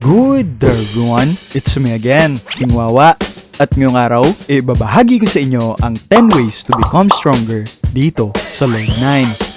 Good everyone, it's me again, King Wawa. At ngayong araw, ibabahagi ko sa inyo ang 10 ways to become stronger dito sa Lord 9.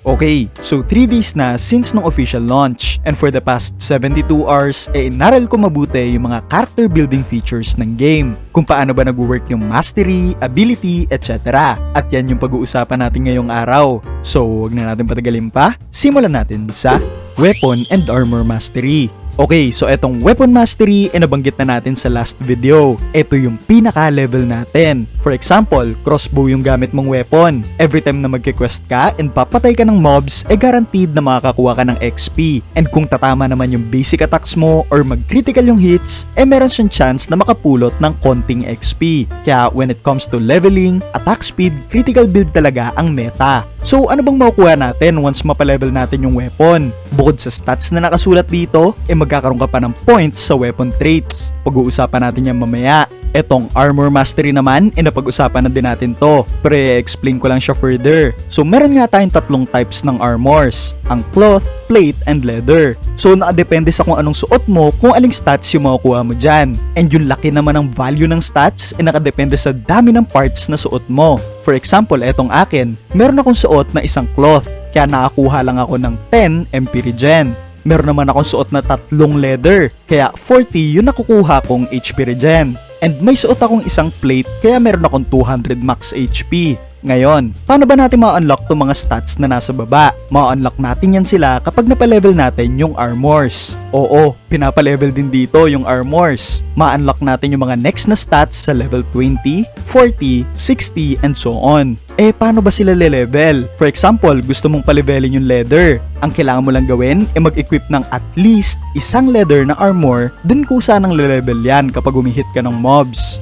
Okay, so 3 days na since nung official launch and for the past 72 hours, eh inaral ko mabuti yung mga character building features ng game. Kung paano ba nag-work yung mastery, ability, etc. At yan yung pag-uusapan natin ngayong araw. So, huwag na natin patagalin pa, simulan natin sa Weapon and Armor Mastery. Okay, so etong weapon mastery ay nabanggit na natin sa last video. Ito yung pinaka-level natin. For example, crossbow yung gamit mong weapon. Every time na magke-quest ka and papatay ka ng mobs, ay guaranteed na makakakuha ka ng XP. And kung tatama naman yung basic attacks mo or mag-critical yung hits, eh meron siyang chance na makapulot ng konting XP. Kaya when it comes to leveling, attack speed, critical build talaga ang meta. So ano bang makukuha natin once mapalevel natin yung weapon? Bukod sa stats na nakasulat dito, eh magkakaroon ka pa ng points sa weapon traits. Pag-uusapan natin yan mamaya. Etong armor mastery naman, eh napag-usapan na din natin to. Pero i-explain ko lang siya further. So meron nga tayong tatlong types ng armors. Ang cloth, plate, and leather. So nakadepende sa kung anong suot mo kung aling stats yung makukuha mo dyan. And yung laki naman ng value ng stats, eh nakadepende sa dami ng parts na suot mo. For example, etong akin, meron akong suot na isang cloth. Kaya nakakuha lang ako ng 10 MP regen. Meron naman akong suot na tatlong leather, kaya 40 yung nakukuha kong HP regen. And may suot akong isang plate, kaya meron akong 200 max HP. Ngayon, paano ba natin ma-unlock tong mga stats na nasa baba? Ma-unlock natin yan sila kapag napalevel natin yung armors. Oo, pinapalevel din dito yung armors. Ma-unlock natin yung mga next na stats sa level 20, 40, 60, and so on. Eh, paano ba sila le-level? For example, gusto mong palevelin yung leather. Ang kailangan mo lang gawin ay mag-equip ng at least isang leather na armor dun kusa ng le-level yan kapag umihit ka ng mobs.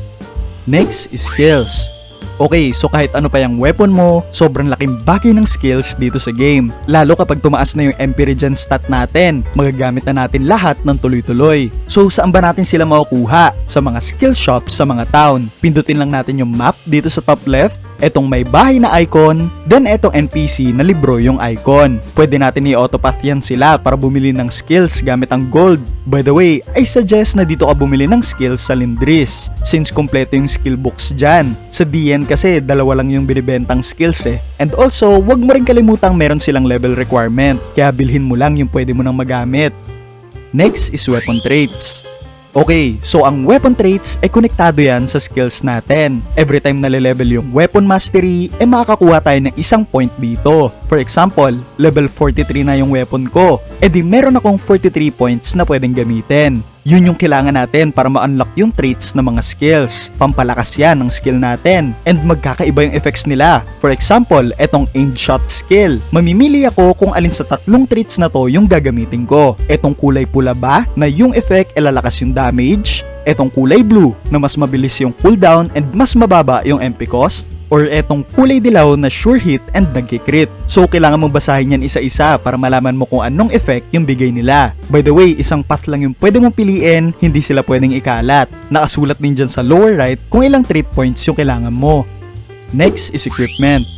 Next is skills. Okay, so kahit ano pa yung weapon mo, sobrang laking bagay ng skills dito sa game. Lalo kapag tumaas na yung MP regen stat natin, magagamit na natin lahat ng tuloy-tuloy. So saan ba natin sila makukuha? Sa mga skill shops sa mga town. Pindutin lang natin yung map dito sa top left etong may bahay na icon, then etong NPC na libro yung icon. Pwede natin i-autopath yan sila para bumili ng skills gamit ang gold. By the way, I suggest na dito ka bumili ng skills sa Lindris since kompleto yung skill books dyan. Sa DN kasi dalawa lang yung binibentang skills eh. And also, wag mo rin kalimutang meron silang level requirement, kaya bilhin mo lang yung pwede mo nang magamit. Next is weapon traits. Okay, so ang weapon traits ay konektado yan sa skills natin. Every time na level yung weapon mastery, ay makakakuha tayo ng isang point dito. For example, level 43 na yung weapon ko, edi meron akong 43 points na pwedeng gamitin. Yun yung kailangan natin para ma-unlock yung traits ng mga skills. Pampalakas yan ng skill natin. And magkakaiba yung effects nila. For example, etong aimed shot skill. Mamimili ako kung alin sa tatlong traits na to yung gagamitin ko. Etong kulay pula ba na yung effect ay lalakas yung damage? Etong kulay blue na mas mabilis yung cooldown and mas mababa yung MP cost? Or etong kulay dilaw na sure hit and nagkikrit. So kailangan mong basahin yan isa-isa para malaman mo kung anong effect yung bigay nila. By the way, isang path lang yung pwede mong piliin, hindi sila pwedeng ikalat. Nakasulat din dyan sa lower right kung ilang trait points yung kailangan mo. Next is equipment.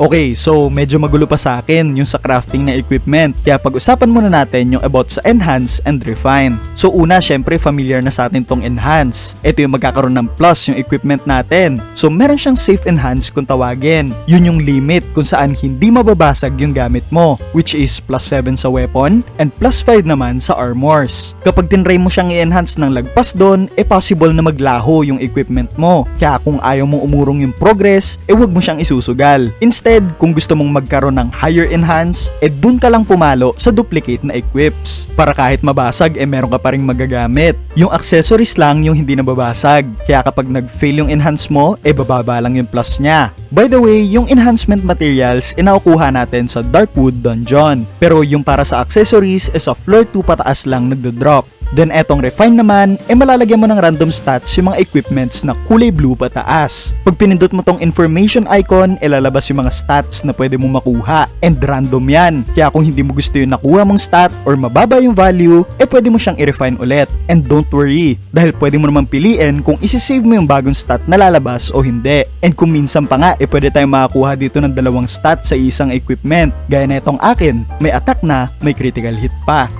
Okay, so medyo magulo pa sa akin yung sa crafting na equipment. Kaya pag-usapan muna natin yung about sa enhance and refine. So una, syempre familiar na sa atin tong enhance. Ito yung magkakaroon ng plus yung equipment natin. So meron siyang safe enhance kung tawagin. Yun yung limit kung saan hindi mababasag yung gamit mo, which is plus 7 sa weapon and plus 5 naman sa armors. Kapag tinry mo siyang i-enhance ng lagpas doon, e possible na maglaho yung equipment mo. Kaya kung ayaw mong umurong yung progress, e wag mo siyang isusugal. Instead, kung gusto mong magkaroon ng higher enhance, eh dun ka lang pumalo sa duplicate na equips. Para kahit mabasag, eh meron ka pa rin magagamit. Yung accessories lang yung hindi nababasag. Kaya kapag nag-fail yung enhance mo, eh bababa lang yung plus niya. By the way, yung enhancement materials, inakukuha natin sa Darkwood Dungeon. Pero yung para sa accessories, eh sa floor 2 pataas lang nagdo-drop. Then etong refine naman, eh malalagyan mo ng random stats yung mga equipments na kulay blue pataas. Pag pinindot mo tong information icon, ilalabas yung mga stats na pwede mong makuha. And random yan. Kaya kung hindi mo gusto yung nakuha mong stat or mababa yung value, eh pwede mo siyang i-refine ulit. And don't worry, dahil pwede mo naman piliin kung isi-save mo yung bagong stat na lalabas o hindi. And kung minsan pa nga, eh pwede tayong makakuha dito ng dalawang stat sa isang equipment. Gaya na itong akin, may attack na, may critical hit pa.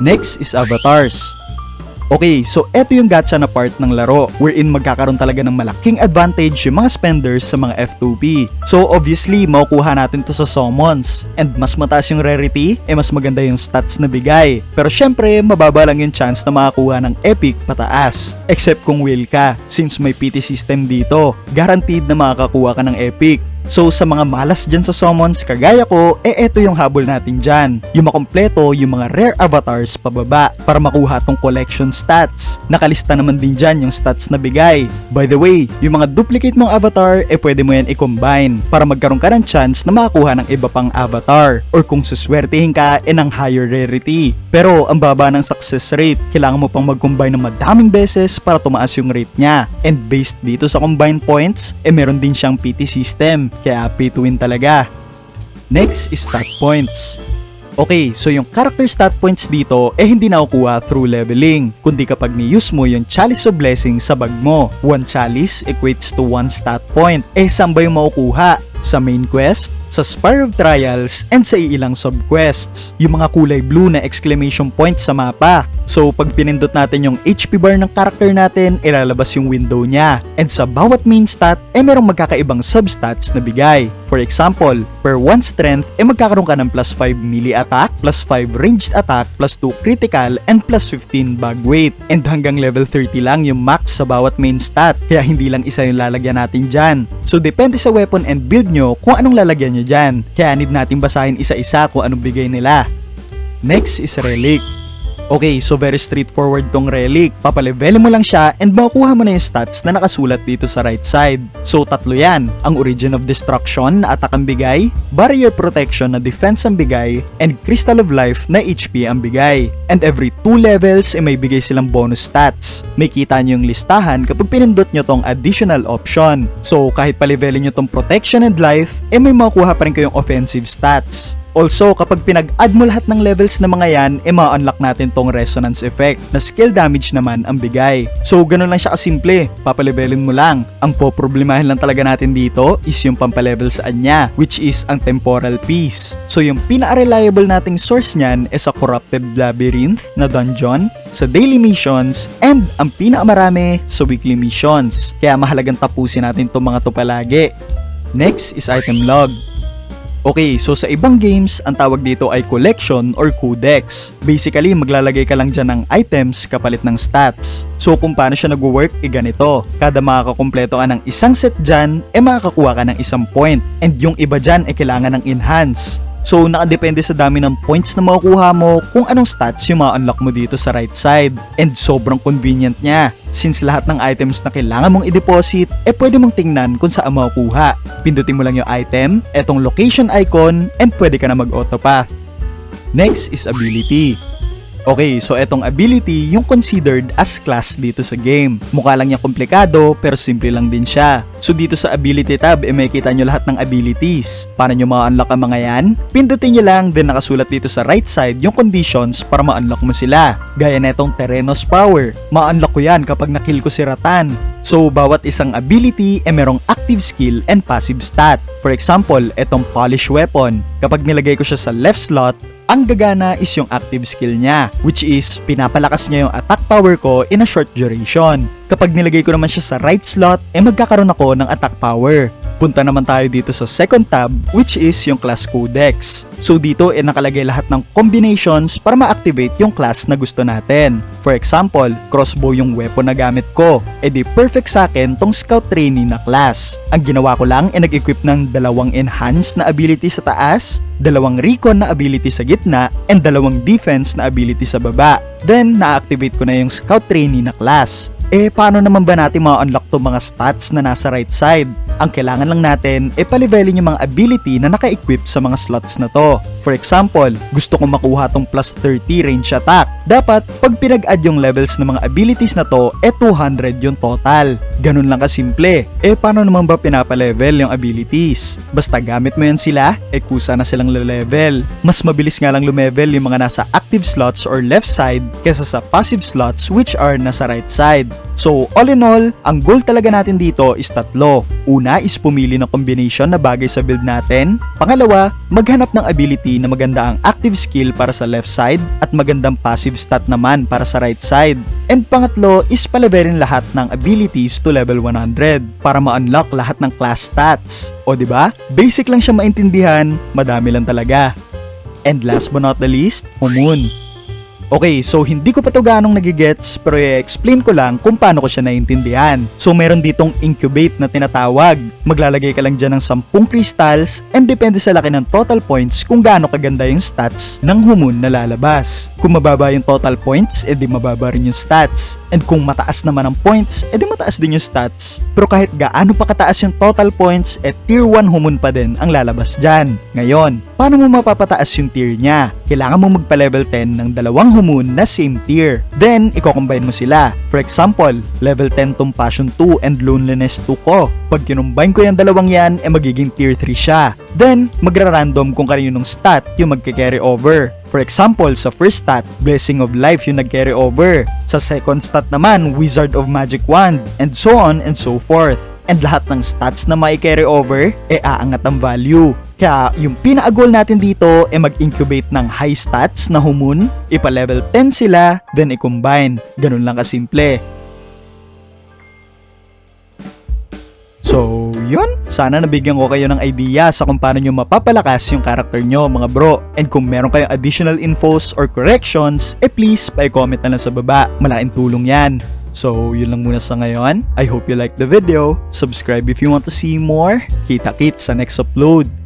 Next is avatars. Okay, so eto yung gacha na part ng laro wherein magkakaroon talaga ng malaking advantage yung mga spenders sa mga F2P. So obviously, makukuha natin to sa summons. And mas mataas yung rarity, eh mas maganda yung stats na bigay. Pero syempre, mababa lang yung chance na makakuha ng epic pataas. Except kung will ka, since may PT system dito, guaranteed na makakakuha ka ng epic. So sa mga malas dyan sa summons kagaya ko, eh eto yung habol natin dyan. Yung makompleto yung mga rare avatars pababa para makuha tong collection stats. Nakalista naman din dyan yung stats na bigay. By the way, yung mga duplicate mong avatar, eh pwede mo yan i-combine para magkaroon ka ng chance na makakuha ng iba pang avatar. Or kung suswertehin ka, eh ng higher rarity. Pero ang baba ng success rate, kailangan mo pang mag-combine ng madaming beses para tumaas yung rate niya. And based dito sa combine points, eh meron din siyang PT system kaya pay to win talaga. Next is stat points. Okay, so yung character stat points dito eh hindi nakukuha through leveling, kundi kapag ni-use mo yung Chalice of Blessing sa bag mo. One Chalice equates to one stat point. Eh saan ba yung makukuha? Sa main quest, sa Spire of Trials, and sa ilang subquests. Yung mga kulay blue na exclamation point sa mapa. So pag pinindot natin yung HP bar ng character natin, ilalabas yung window niya. And sa bawat main stat, eh merong magkakaibang substats na bigay. For example, per 1 strength, eh magkakaroon ka ng plus 5 melee attack, plus 5 ranged attack, plus 2 critical, and plus 15 bag weight. And hanggang level 30 lang yung max sa bawat main stat, kaya hindi lang isa yung lalagyan natin dyan. So depende sa weapon and build nyo kung anong lalagyan nyo dyan. Kaya need natin basahin isa-isa kung anong bigay nila. Next is Relic. Okay, so very straightforward tong relic. Papalevelin mo lang siya and makukuha mo na yung stats na nakasulat dito sa right side. So tatlo yan, ang Origin of Destruction na attack ang bigay, Barrier Protection na defense ang bigay, and Crystal of Life na HP ang bigay. And every 2 levels, eh, may bigay silang bonus stats. May kita nyo yung listahan kapag pinindot nyo tong additional option. So kahit palevelin nyo tong Protection and Life, eh may makukuha pa rin kayong offensive stats. Also, kapag pinag-add mo lahat ng levels na mga yan, e ma-unlock natin tong resonance effect na skill damage naman ang bigay. So, ganun lang siya kasimple. Papalevelin mo lang. Ang poproblemahin lang talaga natin dito is yung pampalevel sa anya, which is ang temporal piece. So, yung pinaka-reliable nating source niyan is sa Corrupted Labyrinth na dungeon, sa daily missions, and ang pinakamarami sa weekly missions. Kaya mahalagang tapusin natin itong mga to palagi. Next is item log. Okay, so sa ibang games, ang tawag dito ay collection or codex. Basically, maglalagay ka lang dyan ng items kapalit ng stats. So kung paano siya nagwo-work, e ganito. Kada makakakumpleto ka ng isang set dyan, e makakakuha ka ng isang point. And yung iba dyan, e kailangan ng enhance. So, nakadepende sa dami ng points na makukuha mo kung anong stats yung ma-unlock mo dito sa right side. And sobrang convenient niya. Since lahat ng items na kailangan mong i-deposit, eh pwede mong tingnan kung saan makukuha. Pindutin mo lang yung item, etong location icon, and pwede ka na mag-autopath. Next is ability. Okay, so etong ability yung considered as class dito sa game. Mukha lang niya komplikado pero simple lang din siya. So dito sa ability tab, eh makikita nyo lahat ng abilities. Paano nyo ma-unlock ang mga yan? Pindutin nyo lang, then nakasulat dito sa right side yung conditions para ma-unlock mo sila. Gaya na itong Terenos Power. Ma-unlock ko yan kapag nakill ko si Ratan. So bawat isang ability eh merong active skill and passive stat. For example, etong Polish Weapon. Kapag nilagay ko siya sa left slot, ang gagana is yung active skill niya, which is pinapalakas niya yung attack power ko in a short duration. Kapag nilagay ko naman siya sa right slot, eh magkakaroon ako ng attack power. Punta naman tayo dito sa second tab, which is yung class codex. So dito eh nakalagay lahat ng combinations para ma-activate yung class na gusto natin. For example, crossbow yung weapon na gamit ko. E di perfect sa akin tong scout trainee na class. Ang ginawa ko lang ay nag-equip ng dalawang enhance na ability sa taas, dalawang recon na ability sa gitna, and dalawang defense na ability sa baba. Then, na-activate ko na yung scout trainee na class. Eh, paano naman ba natin ma-unlock to mga stats na nasa right side? Ang kailangan lang natin, e palivelin yung mga ability na naka-equip sa mga slots na to. For example, gusto kong makuha tong plus 30 range attack. Dapat, pag pinag-add yung levels ng mga abilities na to, eh 200 yung total. Ganun lang kasimple. Eh paano naman ba pinapalevel yung abilities? Basta gamit mo yan sila, eh kusa na silang level. Mas mabilis nga lang lumevel yung mga nasa active slots or left side kesa sa passive slots which are nasa right side. So, all in all, ang goal talaga natin dito is tatlo. Una is pumili ng combination na bagay sa build natin. Pangalawa, maghanap ng ability na maganda ang active skill para sa left side at magandang passive stat naman para sa right side. And pangatlo is palaberin lahat ng abilities to level 100 para ma-unlock lahat ng class stats. O ba? Basic lang siya maintindihan, madami lang talaga. And last but not the least, Umun. Okay, so hindi ko pa to ganong nagigets pero i-explain ko lang kung paano ko siya naiintindihan. So meron ditong incubate na tinatawag. Maglalagay ka lang dyan ng 10 crystals and depende sa laki ng total points kung gaano kaganda yung stats ng humun na lalabas. Kung mababa yung total points, edi mababa rin yung stats. And kung mataas naman ang points, edi mataas din yung stats. Pero kahit gaano pa kataas yung total points, eh tier 1 humun pa din ang lalabas dyan. Ngayon, paano mo mapapataas yung tier niya? Kailangan mo magpa-level 10 ng dalawang humun na same tier. Then, i-combine mo sila. For example, level 10 tong Passion 2 and Loneliness 2 ko. Pag kinumbine ko yung dalawang yan, eh magiging tier 3 siya. Then, magra-random kung kanino ng stat yung magka-carry over. For example, sa first stat, Blessing of Life yung nag-carry over. Sa second stat naman, Wizard of Magic Wand, and so on and so forth. And lahat ng stats na may carry over, e aangat ang value. Kaya yung pina-goal natin dito e mag-incubate ng high stats na humun, ipa-level 10 sila, then i-combine. Ganun lang kasimple. So, yun. Sana nabigyan ko kayo ng idea sa kung paano nyo mapapalakas yung character nyo, mga bro. And kung meron kayong additional infos or corrections, eh please, pa-comment na lang sa baba. Malaking tulong yan. So, yun lang muna sa ngayon. I hope you liked the video. Subscribe if you want to see more. Kita-kit sa next upload.